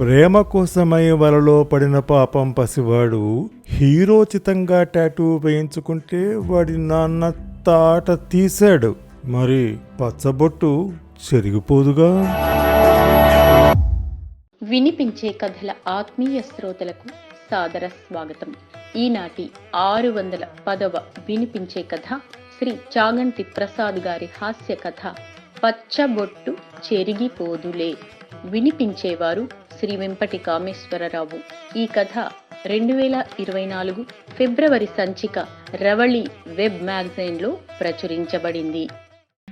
ప్రేమ కోసమై వలలో పడిన పాపం పసివాడు హీరోచితంగా టాటూ వేయించుకుంటే వాడి నాన్న తాట తీశాడు. మరి పచ్చబొట్టు చెరిగిపోదుగా? వినిపించే కథల ఆత్మీయ శ్రోతలకు సాదర స్వాగతం. ఈనాటి ఆరు వందల పదవ వినిపించే కథ శ్రీ చాగంటి ప్రసాద్ గారి హాస్య కథ పచ్చబొట్టు చెరిగిపోదులే. వినిపించేవారు శ్రీ వెంపటి కామేశ్వరరావు. ఈ కథ రెండు వేల ఇరవై నాలుగు ఫిబ్రవరి సంచిక రవళి వెబ్ మ్యాగజైన్లో ప్రచురించబడింది.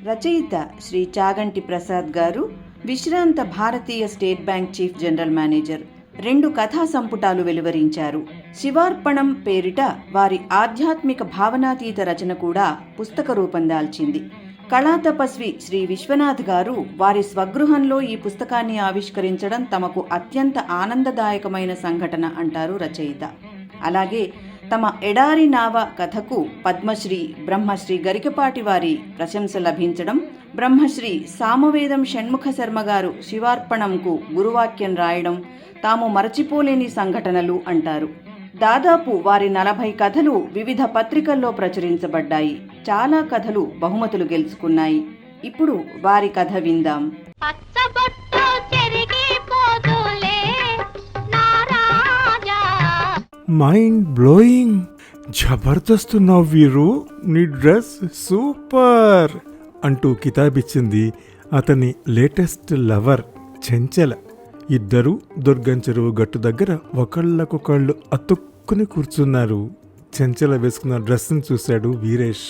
రచయిత శ్రీ చాగంటి ప్రసాద్ గారు విశ్రాంత భారతీయ state bank chief general manager రెండు కథా సంపుటాలు వెలువరించారు. శివార్పణం పేరిట వారి ఆధ్యాత్మిక భావనాతీత రచన కూడా పుస్తక రూపం దాల్చింది. కళాతపస్వి శ్రీ విశ్వనాథ్ గారు వారి స్వగృహంలో ఈ పుస్తకాన్ని ఆవిష్కరించడం తమకు అత్యంత ఆనందదాయకమైన సంఘటన అంటారు రచయిత. అలాగే తమ ఎడారి నావ కథకు పద్మశ్రీ బ్రహ్మశ్రీ గరికపాటి వారి ప్రశంస లభించడం బ్రహ్మశ్రీ సామవేదం షణ్ముఖ శర్మ గారు శివార్పణంకు గురువాక్యం రాయడం తాము మరచిపోలేని సంఘటనలు అంటారు. దాదాపు వారి నలభై కథలు వివిధ పత్రికల్లో ప్రచురించబడ్డాయి. చాలా కథలు బహుమతులు గెలుచుకున్నాయి. ఇప్పుడు వారి కథ విందాం. మైండ్ బ్లోయింగ్ జబర్దస్త్ ఉన్నావు వీరు నీ డ్రెస్ సూపర్ అంటూ కితాబిచ్చింది అతని లేటెస్ట్ లవర్ చెంచల. ఇద్దరు దుర్గం చెరువు గట్టు దగ్గర ఒకళ్ళకొకళ్ళు అతుక్కుని కూర్చున్నారు. చెంచల వేసుకున్న డ్రెస్ని చూశాడు వీరేష్.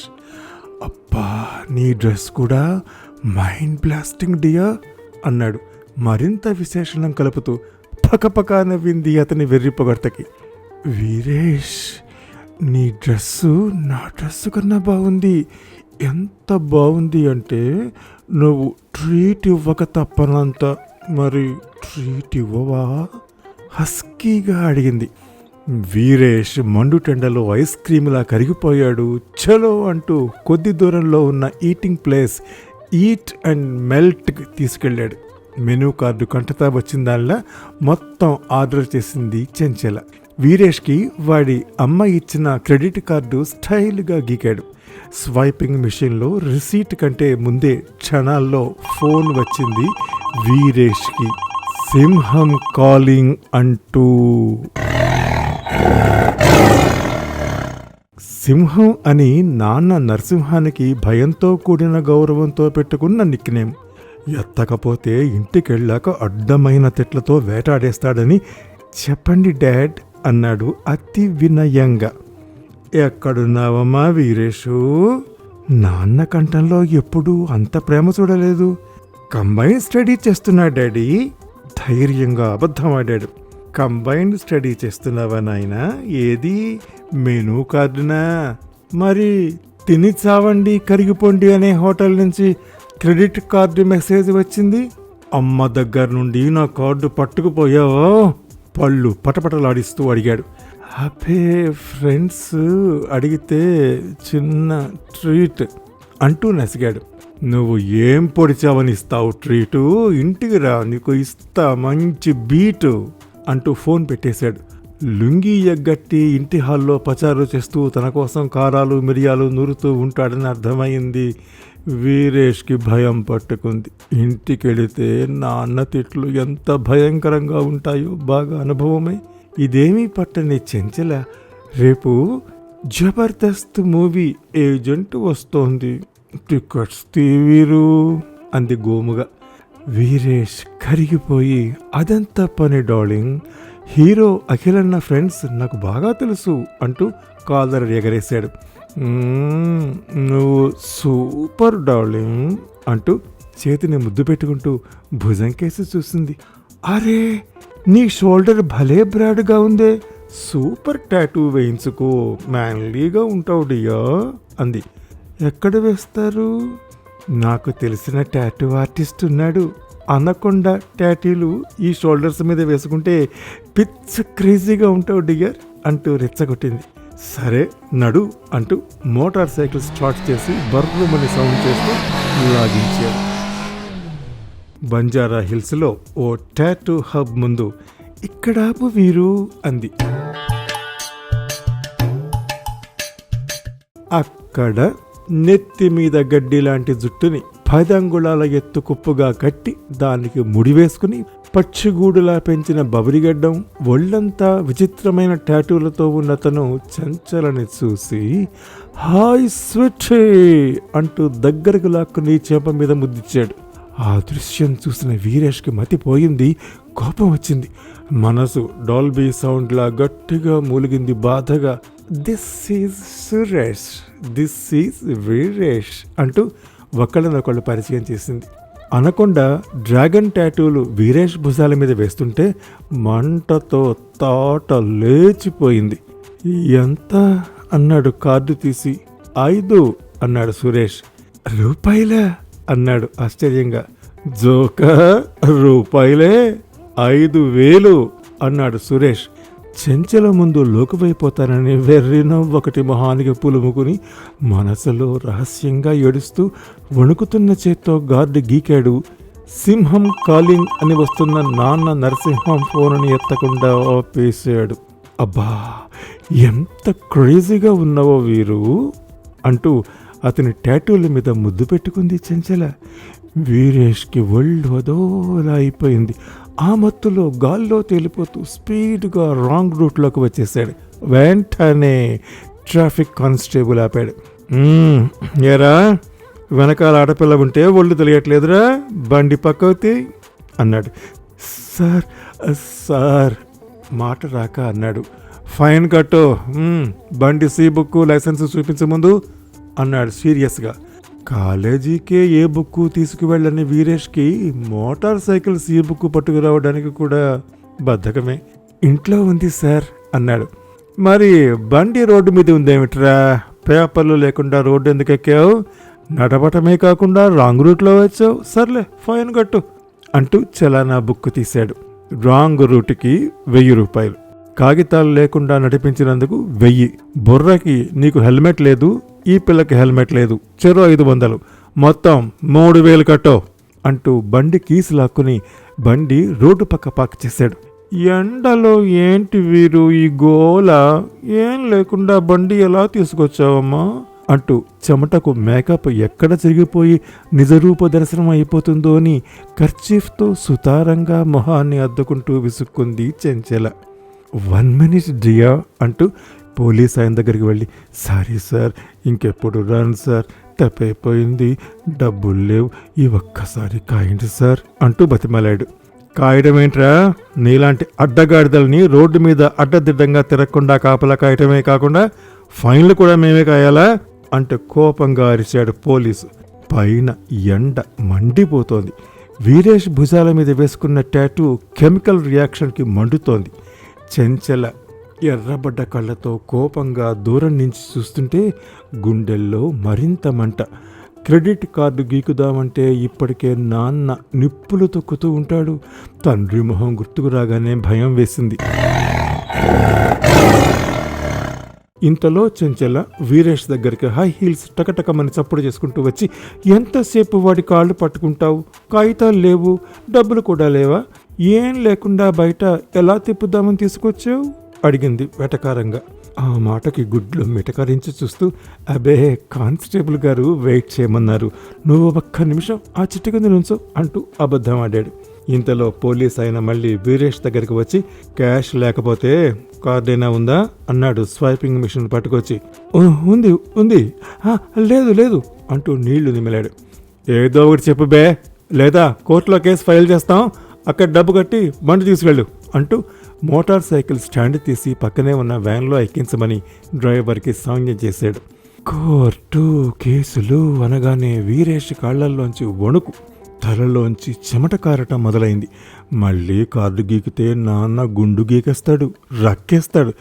అబ్బా నీ డ్రెస్ కూడా మైండ్ బ్లాస్టింగ్ డియా అన్నాడు మరింత విశేషణం కలుపుతూ పకపక నవ్వింది అతని వెర్రి పొగడ్తకి. వీరేష్ నీ డ్రెస్సు నా డ్రెస్సు కన్నా బాగుంది. ఎంత బాగుంది అంటే నువ్వు ట్రీట్ ఇవ్వక తప్పనంత. మరి ట్రీట్ ఇవ్వవా? హస్కీగా అడిగింది. వీరేష్ మండుటెండలో ఐస్ క్రీమ్లా కరిగిపోయాడు. చలో అంటూ కొద్ది దూరంలో ఉన్న eating place eat and melt తీసుకెళ్ళాడు. మెనూ కార్డు కంటతా వచ్చిందాల్లా మొత్తం ఆర్డర్ చేసింది చెంచల. వీరేష్కి వాడి అమ్మ ఇచ్చిన క్రెడిట్ కార్డు స్టైల్గా గీకాడు. స్వైపింగ్ మిషన్లో రిసీట్ కంటే ముందే క్షణాల్లో ఫోన్ వచ్చింది వీరేష్కి. సింహం కాలింగ్ అంటూ సింహం అని నాన్న నరసింహానికి భయంతో కూడిన గౌరవంతో పెట్టుకున్న నిక్నేమ్. ఎత్తకపోతే ఇంటికెళ్ళాక అడ్డమైన తిట్లతో వేటాడేస్తాడని చెప్పండి డాడ్ అన్నాడు అతి వినయంగా. ఎక్కడున్నావమ్మా వీరేషు నాన్న కంఠంలో ఎప్పుడూ అంత ప్రేమ చూడలేదు. కంబైన్ స్టడీ చేస్తున్నా డాడీ. ధైర్యంగా అబద్ధం ఆడాడు కంబైన్డ్ స్టడీ చేస్తున్నావా నాయనా? ఏది? మెనూ కార్డునా? మరి తిని చావండి కరిగిపోండి అనే హోటల్ నుంచి క్రెడిట్ కార్డు మెసేజ్ వచ్చింది. అమ్మ దగ్గర నుండి నా కార్డు పట్టుకుపోయావో? పళ్ళు పటపటలాడిస్తూ అడిగాడు. అబ్బే ఫ్రెండ్స్ అడిగితే చిన్న ట్రీట్ అంటూ నసిగాడు. నువ్వు ఏం పొడిచావని ఇస్తావు ట్రీటు? ఇంటికి రా నీకు ఇస్తా మంచి బీటు. అంటూ ఫోన్ పెట్టేశాడు. లుంగి ఎగ్గట్టి ఇంటి హాల్లో పచారు చేస్తూ తన కోసం కారాలు మిరియాలు నూరుతూ ఉంటాడని అర్థమైంది. వీరేష్కి భయం పట్టుకుంది. ఇంటికెళితే నాన్న తిట్లు ఎంత భయంకరంగా ఉంటాయో బాగా అనుభవమై. ఇదేమీ పట్టని చెంచల. రేపు జబర్దస్త్ మూవీ ఏజెంట్ వస్తోంది. టికెట్స్ తీవీరు అంది గోముగా. వీరేష్ కరిగిపోయి అదంతా పని డార్లింగ్. హీరో అఖిలన్న ఫ్రెండ్స్ నాకు బాగా తెలుసు అంటూ కాలర్ ఎగరేశాడు. నువ్వు సూపర్ డార్లింగ్ అంటూ చేతిని ముద్దు పెట్టుకుంటూ భుజం కేసి చూసింది. అరే నీ షోల్డర్ భలే బ్రాడ్గా ఉందే. సూపర్ టాటూ వేయించుకో మ్యాన్లీగా ఉంటావు డియా అంది. ఎక్కడ వేస్తారు? నాకు తెలిసిన టాటూ ఆర్టిస్ట్ ఉన్నాడు. అనకొండ టాటూలు ఈ షోల్డర్స్ మీద వేసుకుంటే పిచ్చ క్రేజీగా ఉంటావు డియర్ అంటూ రెచ్చగొట్టింది. సరే నడు అంటూ మోటార్ సైకిల్ స్టార్ట్ చేసి బర్రుమని సౌండ్ చేస్తూ లాగించాడు బంజారా హిల్స్లో ఓ టాటూ హబ్ ముందు ఇక్కడాపు వీరు అంది. అక్కడ నెత్తి మీద గడ్డి లాంటి జుట్టుని పదంగుళాల ఎత్తు కుప్పుగా కట్టి దానికి ముడి వేసుకుని పచ్చిగూడులా పెంచిన బబరిగడ్డం ఒళ్ళంతా విచిత్రమైన టాటూలతో ఉన్న తను చంచలని చూసి హాయ్ స్వెట్ అంటూ దగ్గరకు లాక్కుని చేప మీద ముద్దిచ్చాడు. ఆ దృశ్యం చూసిన వీరేష్కి మతిపోయింది కోపం వచ్చింది. మనసు డాల్బీ సౌండ్లా గట్టిగా మూలిగింది బాధగా this is Suresh this is Veeresh అంటూ ఒకళ్ళనొకళ్ళు పరిచయం చేసింది. అనకుండా డ్రాగన్ టాటూలు వీరేష్ భుజాల మీద వేస్తుంటే మంటతో తాట లేచిపోయింది. ఎంత? అన్నాడు కార్డు తీసి. ఐదు అన్నాడు సురేష్. రూపాయలే? అన్నాడు ఆశ్చర్యంగా. జోక రూపాయలే ఐదు వేలు అన్నాడు సురేష్. చెంచల ముందు లోకువైపోతానని వెర్రిన ఒకటి మొహానికి పులుముకుని మనసులో రహస్యంగా ఏడుస్తూ వణుకుతున్న చేత్తో గార్డు గీకాడు. సింహం కాలింగ్ అని వస్తున్న నాన్న నరసింహం ఫోనుని ఎత్తకుండా ఆపేశాడు. అబ్బా ఎంత క్రేజీగా ఉన్నావో వీరు అంటూ అతని టాటూల మీద ముద్దు పెట్టుకుంది చెంచల. వీరేష్కి ఒళ్ళు అదోలా అయిపోయింది. ఆ మత్తులో గాల్లో తేలిపోతూ స్పీడ్గా రాంగ్ రూట్లోకి వచ్చేసాడు. వెంటనే ట్రాఫిక్ కానిస్టేబుల్ ఆపాడు. ఎరా ఏరా వెనకాల ఆడపిల్ల ఉంటే ఒళ్ళు తెలియట్లేదురా బండి పక్కవుతి అన్నాడు. సార్ సార్ మాట రాక అన్నాడు. ఫైన్ కట్టు బండి సీ బుక్ లైసెన్స్ చూపించే ముందు అన్నాడు సీరియస్గా. కాలేజీకే ఏ బుక్కు తీసుకువెళ్ళని వీరేష్కి మోటార్ సైకిల్ ఈ బుక్ పట్టుకురావడానికి కూడా బద్ధకమే. ఇంట్లో ఉంది సార్ అన్నాడు. మరి బండి రోడ్డు మీద ఉందేమిట్రా? పేపర్లు లేకుండా రోడ్డు ఎందుకు ఎక్కావు? నడవటమే కాకుండా రాంగ్ రూట్లో వచ్చావు. సర్లే ఫైన్ కట్టు అంటూ చలానా బుక్ తీశాడు. రాంగ్ రూట్కి వెయ్యి రూపాయలు. కాగితాలు లేకుండా నడిపించినందుకు వెయ్యి. బుర్రకి నీకు హెల్మెట్ లేదు ఈ పిల్లకి హెల్మెట్ లేదు. చెరో ఐదు వందలు. మొత్తం మూడు వేలు కట్టో అంటూ బండి కీసు లాక్కుని బండి రోడ్డు పక్క పాక చేశాడు. ఎండలో ఏంటి వీరు ఈ గోల ఏం లేకుండా బండి ఎలా తీసుకొచ్చావమ్మా? అంటూ చెమటకు మేకప్ ఎక్కడ జరిగిపోయి నిజరూప దర్శనం అయిపోతుందో అని కర్చీఫ్తో సుతారంగా మొహాన్ని అద్దుకుంటూ విసుక్కుంది చెంచెల. వన్ మినిట్ డియా అంటూ పోలీస్ ఆయన దగ్గరికి వెళ్ళి సారీ సార్ ఇంకెప్పుడు రాను సార్ తప్పైపోయింది డబ్బులు లేవు ఈ ఒక్కసారి కాయండి సార్ అంటూ బతిమలాడు. కాయడం ఏంట్రా? నీలాంటి అడ్డగాడిదల్ని రోడ్డు మీద అడ్డదిడ్డంగా తిరగకుండా కాపలా కాయటమే కాకుండా ఫైన్లు కూడా మేమే కాయాలా? అంటే కోపంగా అరిచాడు పోలీసు. పైన ఎండ మండిపోతోంది. వీరేష్ భుజాల మీద వేసుకున్న టాటూ కెమికల్ రియాక్షన్కి మండుతోంది. చెంచల ఎర్రబడ్డ కళ్ళతో కోపంగా దూరం నుంచి చూస్తుంటే గుండెల్లో మరింత మంట. క్రెడిట్ కార్డు గీకుదామంటే ఇప్పటికే నాన్న నిప్పులు తొక్కుతూ ఉంటాడు. తండ్రి మొహం గుర్తుకు రాగానే భయం వేసింది. ఇంతలో చెంచల వీరేష్ దగ్గరికి హై హీల్స్ టకటకమని చప్పుడు చేసుకుంటూ వచ్చి ఎంతసేపు వాడి కాళ్ళు పట్టుకుంటావు? కాగితాలు లేవు? డబ్బులు కూడా లేవా? ఏం లేకుండా బయట ఎలా తిప్పుదామని తీసుకొచ్చావు? అడిగింది వెటకారంగా. ఆ మాటకి గుడ్లు మిటకరించి చూస్తూ అబే కానిస్టేబుల్ గారు వెయిట్ చేయమన్నారు. నువ్వు ఒక్క నిమిషం ఆ చిట్టి కింద నుంచో అంటూ అబద్ధం ఆడాడు. ఇంతలో పోలీస్ అయిన మళ్ళీ వీరేష్ దగ్గరికి వచ్చి క్యాష్ లేకపోతే కార్డైనా ఉందా? అన్నాడు స్వైపింగ్ మిషన్ పట్టుకొచ్చి. ఉంది ఉంది. లేదు లేదు అంటూ నీళ్ళు నిమిలాడు. ఏదో ఒకటి చెప్పు బే. లేదా కోర్టులో కేసు ఫైల్ చేస్తాం. అక్కడ డబ్బు కట్టి బండి తీసుకెళ్ళు అంటూ మోటార్ సైకిల్ స్టాండ్ తీసి పక్కనే ఉన్న వ్యాన్లో ఎక్కించమని డ్రైవర్కి సాంగ్యం చేశాడు. కోర్టు కేసులు అనగానే వీరేష్ కాళ్ళల్లోంచి వణుకు తలలోంచి చెమట కారటం మొదలైంది. మళ్ళీ కార్డు గీకితే నాన్న గుండు గీకేస్తాడు రక్కేస్తాడు.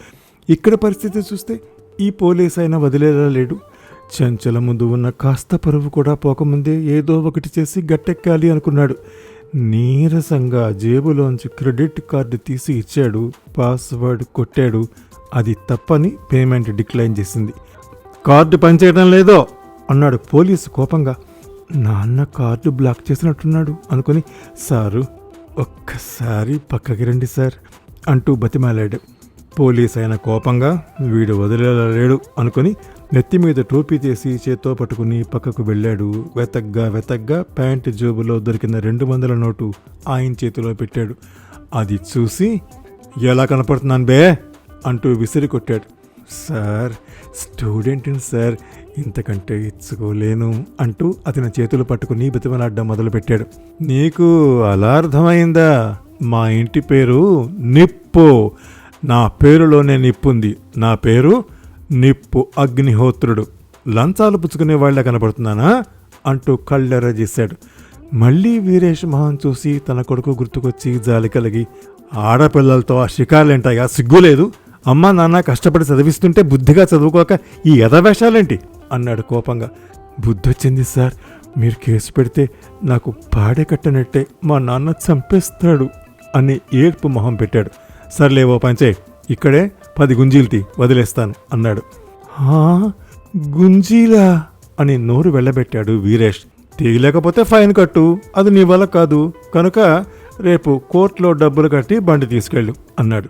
ఇక్కడ పరిస్థితి చూస్తే ఈ పోలీస్ అయినా వదిలేలా లేడు. చెంచల ముందు ఉన్న కాస్త పరువు కూడా పోకముందే ఏదో ఒకటి చేసి గట్టెక్కాలి అనుకున్నాడు. నీరసంగా జేబులోంచి క్రెడిట్ కార్డు తీసి ఇచ్చాడు. పాస్వర్డ్ కొట్టాడు. అది తప్పని పేమెంట్ డిక్లైన్ చేసింది. కార్డు పనిచేయడం లేదో అన్నాడు పోలీసు కోపంగా. నాన్న కార్డు బ్లాక్ చేసినట్టున్నాడు అనుకుని సారు ఒక్కసారి పక్కకి రండి సార్ అంటూ బతిమాలాడు. పోలీస్ అయిన కోపంగా వీడు వదిలేలేడు అనుకుని నెత్తి మీద టోపీ తీసి చేత్తో పట్టుకుని పక్కకు వెళ్ళాడు. వెతగ్గా వెతగ్గా ప్యాంటు జోబులో దొరికిన రెండు వందల నోటు ఆయన చేతిలో పెట్టాడు. అది చూసి ఎలా కనపడుతున్నాను బే? అంటూ విసిరి కొట్టాడు. సార్ స్టూడెంట్ని సార్ ఇంతకంటే ఇచ్చుకోలేను అంటూ అతని చేతులు పట్టుకుని బతిమలాడ్డం మొదలుపెట్టాడు. నీకు అలా అర్థమైందా? మా ఇంటి పేరు నిప్పు. నా పేరులోనే నిప్పుంది. నా పేరు నిప్పు అగ్నిహోత్రుడు. లంచాలు పుచ్చుకునే వాళ్ళ కనపడుతున్నానా? అంటూ కళ్ళెర్ర చేశాడు. మళ్ళీ వీరేష్ మహాన్ చూసి తన కొడుకు గుర్తుకొచ్చి జాలి కలిగి ఆడపిల్లలతో ఆ షికార్లేంటాయా సిగ్గులేదు అమ్మా నాన్న కష్టపడి చదివిస్తుంటే బుద్ధిగా చదువుకోక ఈ ఎదవేషాలేంటి అన్నాడు కోపంగా. బుద్ధొచ్చింది సార్ మీరు కేసు పెడితే నాకు పాడే కట్టనట్టే మా నాన్న చంపేస్తాడు అని ఏడ్పు మొహం పెట్టాడు. సర్లే ఓ పంచే ఇక్కడే పది గుంజీలు తీ వదిలేస్తాను అన్నాడు. గుంజీలా? అని నోరు వెళ్ళబెట్టాడు వీరేష్. తీయలేకపోతే ఫైన్ కట్టు అది నీ వల్ల కాదు. కనుక రేపు కోర్టులో డబ్బులు కట్టి బండి తీసుకెళ్ళు అన్నాడు.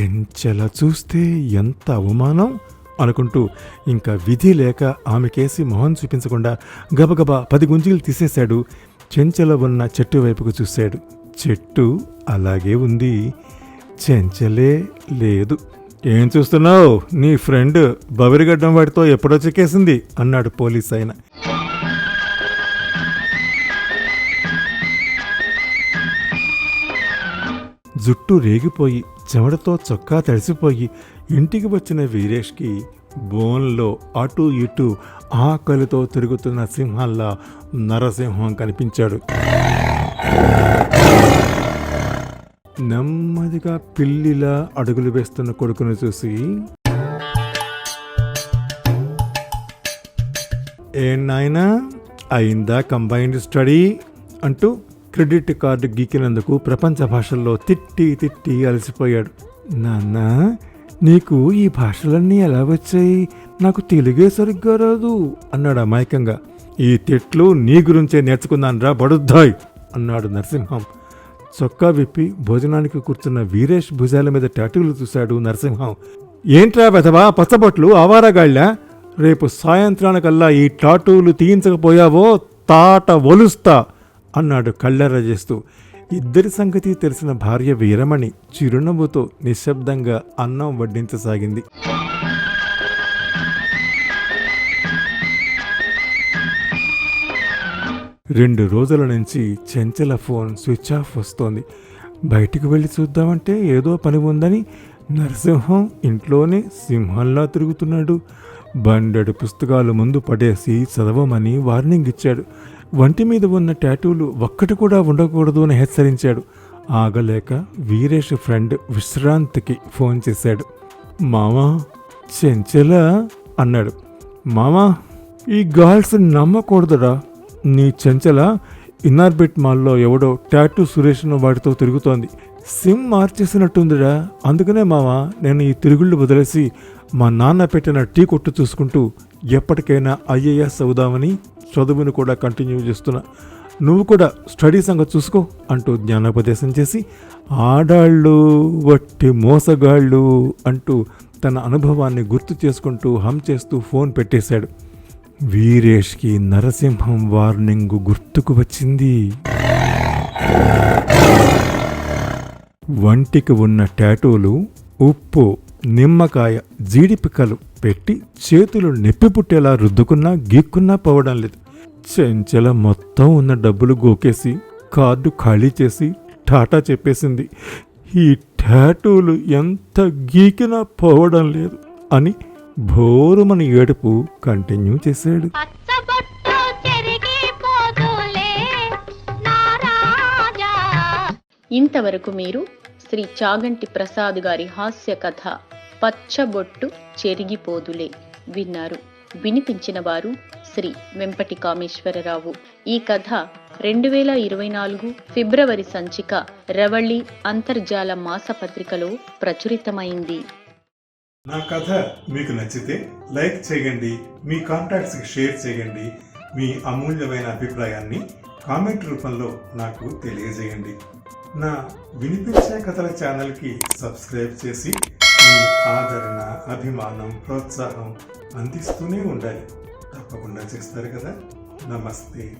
చెంచెల చూస్తే ఎంత అవమానం? అనుకుంటూ ఇంకా విధి లేక ఆమెకేసి మొహం చూపించకుండా గబగబా పది గుంజీలు తీసేశాడు. చెంచెల ఉన్న చెట్టు వైపుకు చూశాడు. చెట్టు అలాగే ఉంది. చెంచలే లేదు. ఏం చూస్తున్నావు? నీ ఫ్రెండ్ బబిరిగడ్డం వాడితో ఎప్పుడో చెక్కేసింది అన్నాడు పోలీస్ ఆయన. జుట్టు రేగిపోయి చెమటతో చొక్కా తడిసిపోయి ఇంటికి వచ్చిన వీరేష్కి బోన్లో అటు ఇటు ఆకలితో తిరుగుతున్న సింహంలా నరసింహం కనిపించాడు. నెమ్మదిగా పిల్లిలా అడుగులు వేస్తున్న కొడుకును చూసి ఏ నాయనా అయిందా కంబైన్డ్ స్టడీ? అంటూ క్రెడిట్ కార్డు గీకినందుకు ప్రపంచ భాషల్లో తిట్టి తిట్టి అలసిపోయాడు. నాన్న నీకు ఈ భాషలన్నీ ఎలా వచ్చాయి? నాకు తెలుగే సరిగ్గా రాదు అన్నాడు అమాయకంగా. ఈ తిట్లు నీ గురించే నేర్చుకున్నానురా బడుద్దాయ్ అన్నాడు నరసింహం. చొక్కా విప్పి భోజనానికి కూర్చున్న వీరేష్ భుజాల మీద టాటూలు చూశాడు నరసింహం. ఏంట్రా వెధవా పచ్చబొట్లు ఆవారగాళ్ళ రేపు సాయంత్రానికల్లా ఈ టాటూలు తీయించకపోయావో తాట ఒలుస్తా అన్నాడు కళ్ళెర్ర చేస్తూ. ఇద్దరి సంగతి తెలిసిన భార్య వీరమణి చిరునవ్వుతో నిశ్శబ్దంగా అన్నం వడ్డించసాగింది. రెండు రోజుల నుంచి చెంచల ఫోన్ స్విచ్ ఆఫ్ వస్తోంది. బయటికి వెళ్ళి చూద్దామంటే ఏదో పని ఉందని నరసింహం ఇంట్లోనే సింహంలా తిరుగుతున్నాడు. బండెడు పుస్తకాలు ముందు పడేసి చదవమని వార్నింగ్ ఇచ్చాడు. వంటి మీద ఉన్న టాటూలు ఒక్కటి కూడా ఉండకూడదు అని హెచ్చరించాడు. ఆగలేక వీరేష్ ఫ్రెండ్ విశ్రాంతికి ఫోన్ చేశాడు. మామా చెంచల అన్నాడు. మామా ఈ గర్ల్స్ నమ్మకూడదురా. నీ చెంచల ఇన్నార్బిట్ మాల్లో ఎవడో టాటూ సురేష్ను వాడితో తిరుగుతోంది. సిమ్ మార్చేసినట్టుందిరా. అందుకనే మావా నేను ఈ తిరుగుళ్ళు వదిలేసి మా నాన్న పెట్టిన టీ కొట్టు చూసుకుంటూ ఎప్పటికైనా ఐఏఎస్ అవుదామని చదువును కూడా కంటిన్యూ చేస్తున్నా. నువ్వు కూడా స్టడీ సంగతి చూసుకో అంటూ జ్ఞానోపదేశం చేసి ఆడాళ్ళు వట్టి మోసగాళ్ళు అంటూ తన అనుభవాన్ని గుర్తు చేసుకుంటూ హమ్ చేస్తూ ఫోన్ పెట్టేశాడు. వీరేష్కి నరసింహం వార్నింగ్ గుర్తుకు వచ్చింది. వంటికి ఉన్న టాటూలు ఉప్పు నిమ్మకాయ జీడిపిక్కలు పెట్టి చేతులు నొప్పి పుట్టేలా రుద్దుకున్నా గీక్కున్నా పోవడం లేదు. చెంచల మొత్తం ఉన్న డబ్బులు గోకేసి కార్డు ఖాళీ చేసి టాటా చెప్పేసింది. ఈ టాటూలు ఎంత గీకినా పోవడం లేదు అని భోరుమని ఏడుపు కంటిన్యూ చేశాడు. ఇంతవరకు మీరు శ్రీ చాగంటి ప్రసాద్ గారి హాస్య కథ పచ్చబొట్టు చెరిగిపోదులే విన్నారు. వినిపించిన వారు శ్రీ వెంపటి కామేశ్వరరావు ఈ కథ రెండు వేల ఇరవై నాలుగు ఫిబ్రవరి సంచిక రవళి అంతర్జాల మాసపత్రికలో ప్రచురితమైంది. నా కథ మీకు నచ్చితే లైక్ చేయండి మీ కాంటాక్ట్స్కి షేర్ చేయండి మీ అమూల్యమైన అభిప్రాయాన్ని కామెంట్ రూపంలో నాకు తెలియజేయండి. నా వినిపించే కథల ఛానల్కి సబ్స్క్రైబ్ చేసి మీ ఆదరణ అభిమానం ప్రోత్సాహం అందిస్తూనే ఉండాలి. తప్పకుండా చేస్తారు కదా. నమస్తే.